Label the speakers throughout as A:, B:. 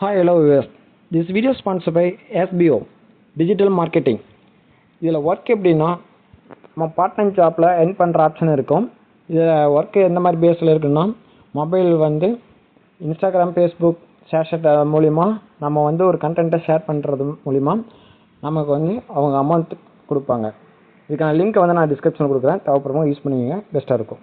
A: Hi hello viewers. This video sponsor by SEO digital marketing இதில் work எப்படின்னா நம்ம part time ஜாப்பில் என் பண்ணுற ஆப்ஷன் இருக்கும். இதில் ஒர்க்கு எந்த மாதிரி பேஸில் இருக்குன்னா மொபைல் வந்து இன்ஸ்டாகிராம் ஃபேஸ்புக் ஷேர்ஷட் மூலிமா நம்ம வந்து ஒரு கண்டென்ட்டை ஷேர் பண்ணுறது மூலிமா நமக்கு வந்து அவங்க அமௌண்ட் கொடுப்பாங்க. இதுக்கான லிங்க்கை வந்து நான் டிஸ்கிரிப்ஷனில் கொடுக்குறேன். தேவைப்படுறவங்க யூஸ் பண்ணுவீங்க பெஸ்ட்டாக இருக்கும்.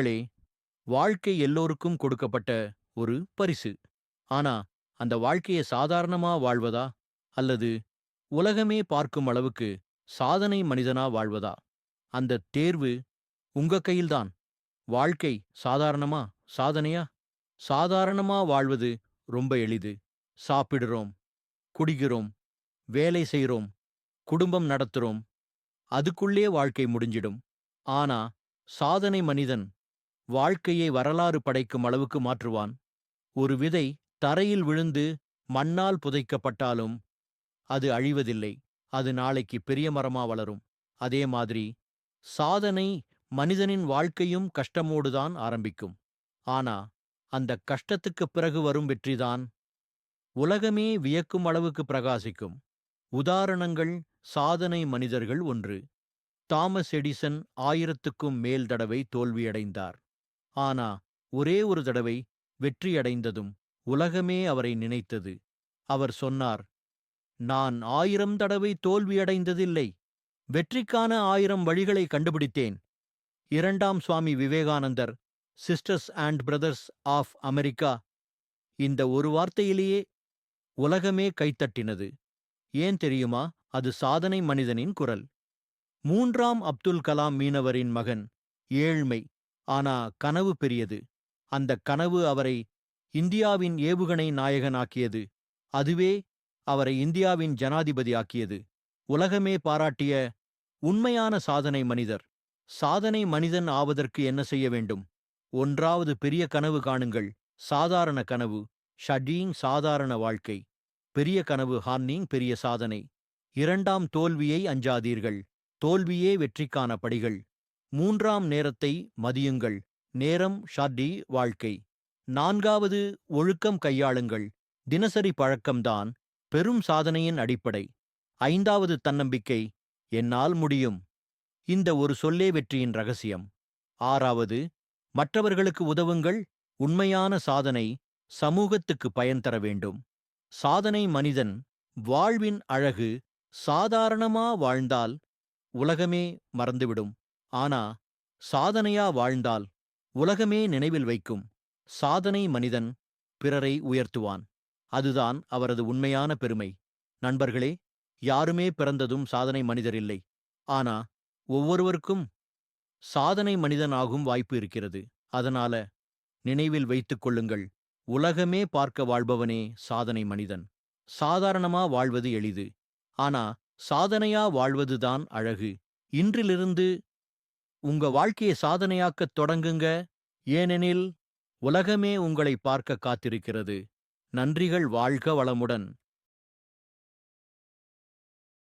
B: நண்பர்களே வாழ்க்கை எல்லோருக்கும் கொடுக்கப்பட்ட ஒரு பரிசு. ஆனா அந்த வாழ்க்கையை சாதாரணமா வாழ்வதா? அல்லது உலகமே பார்க்கும் அளவுக்கு சாதனை மனிதனா வாழ்வதா? அந்த தேர்வு உங்க கையில்தான். வாழ்க்கை சாதாரணமா சாதனையா? சாதாரணமா வாழ்வது ரொம்ப எளிது. சாப்பிடுறோம் குடிக்கிறோம் வேலை செய்கிறோம் குடும்பம் நடத்துறோம் அதுக்குள்ளே வாழ்க்கை முடிஞ்சிடும். ஆனா சாதனை மனிதன் வாழ்க்கையை வரலாறு படைக்கும் அளவுக்கு மாற்றுவான். ஒரு விதை தரையில் விழுந்து மண்ணால் புதைக்கப்பட்டாலும் அது அழிவதில்லை. அது நாளைக்கு பெரிய மரமா வளரும். அதே மாதிரி சாதனை மனிதனின் வாழ்க்கையும் கஷ்டமோடுதான் ஆரம்பிக்கும். ஆனா அந்த கஷ்டத்துக்குப் பிறகு வரும் வெற்றிதான் உலகமே வியக்கும் அளவுக்கு பிரகாசிக்கும். உதாரணங்கள் சாதனை மனிதர்கள் ஒன்று. தாமஸ் எடிசன் ஆயிரத்துக்கும் மேல் தடவை தோல்வியடைந்தார். ஆனா ஒரே ஒரு தடவை வெற்றியடைந்ததும் உலகமே அவரை நினைத்தது. அவர் சொன்னார் நான் ஆயிரம் தடவை தோல்வியடைந்ததில்லை. வெற்றிக்கான ஆயிரம் வழிகளை கண்டுபிடித்தேன். இரண்டாம் Swami Vivekanandar sisters and brothers of America இந்த ஒரு வார்த்தையிலேயே உலகமே கைத்தட்டினது. ஏன் தெரியுமா? அது சாதனை மனிதனின் குரல். மூன்றாம் அப்துல் கலாம் மீனவரின் மகன் ஏழ்மை. ஆனா கனவு பெரியது. அந்த கனவு அவரை இந்தியாவின் ஏவுகணை நாயகனாக்கியது. அதுவே அவரை இந்தியாவின் ஜனாதிபதியாக்கியது. உலகமே பாராட்டிய உண்மையான சாதனை மனிதர். சாதனை மனிதன் ஆவதற்கு என்ன செய்ய வேண்டும்? ஒன்றாவது பெரிய கனவு காணுங்கள். சாதாரண கனவு. ஷடீங் சாதாரண வாழ்க்கை. பெரிய கனவு ஹார்னிங் பெரிய சாதனை. இரண்டாம் தோல்வியை அஞ்சாதீர்கள். தோல்வியே வெற்றிக்கான படிகள். மூன்றாம் நேரத்தை மதியுங்கள். நேரம் ஷார்டி வாழ்க்கை. நான்காவது ஒழுக்கம் கையாளுங்கள். தினசரி பழக்கம்தான் பெரும் சாதனையின் அடிப்படை. ஐந்தாவது தன்னம்பிக்கை என்னால் முடியும். இந்த ஒரு சொல்லே வெற்றியின் ரகசியம். ஆறாவது மற்றவர்களுக்கு உதவுங்கள். உண்மையான சாதனை சமூகத்துக்கு பயன் தர வேண்டும். சாதனை மனிதன் வாழ்வின் அழகு சாதாரணமா வாழ்ந்தால் உலகமே மறந்துவிடும். ஆனா சாதனையா வாழ்ந்தால் உலகமே நினைவில் வைக்கும். சாதனை மனிதன் பிறரை உயர்த்துவான். அதுதான் அவரது உண்மையான பெருமை. நண்பர்களே யாருமே பிறந்ததும் சாதனை மனிதர் இல்லை. ஆனா ஒவ்வொருவருக்கும் சாதனை மனிதனாகும் வாய்ப்பு இருக்கிறது. அதனால நினைவில் வைத்துக் கொள்ளுங்கள். உலகமே பார்க்க வாழ்பவனே சாதனை மனிதன். சாதாரணமா வாழ்வது எளிது. ஆனா சாதனையா வாழ்வதுதான் அழகு. இன்றிலிருந்து உங்க வாழ்க்கையை சாதனையாக்கத் தொடங்குங்க. ஏனெனில் உலகமே உங்களை பார்க்க காத்திருக்கிறது. நன்றிகள் வாழ்க வளமுடன்.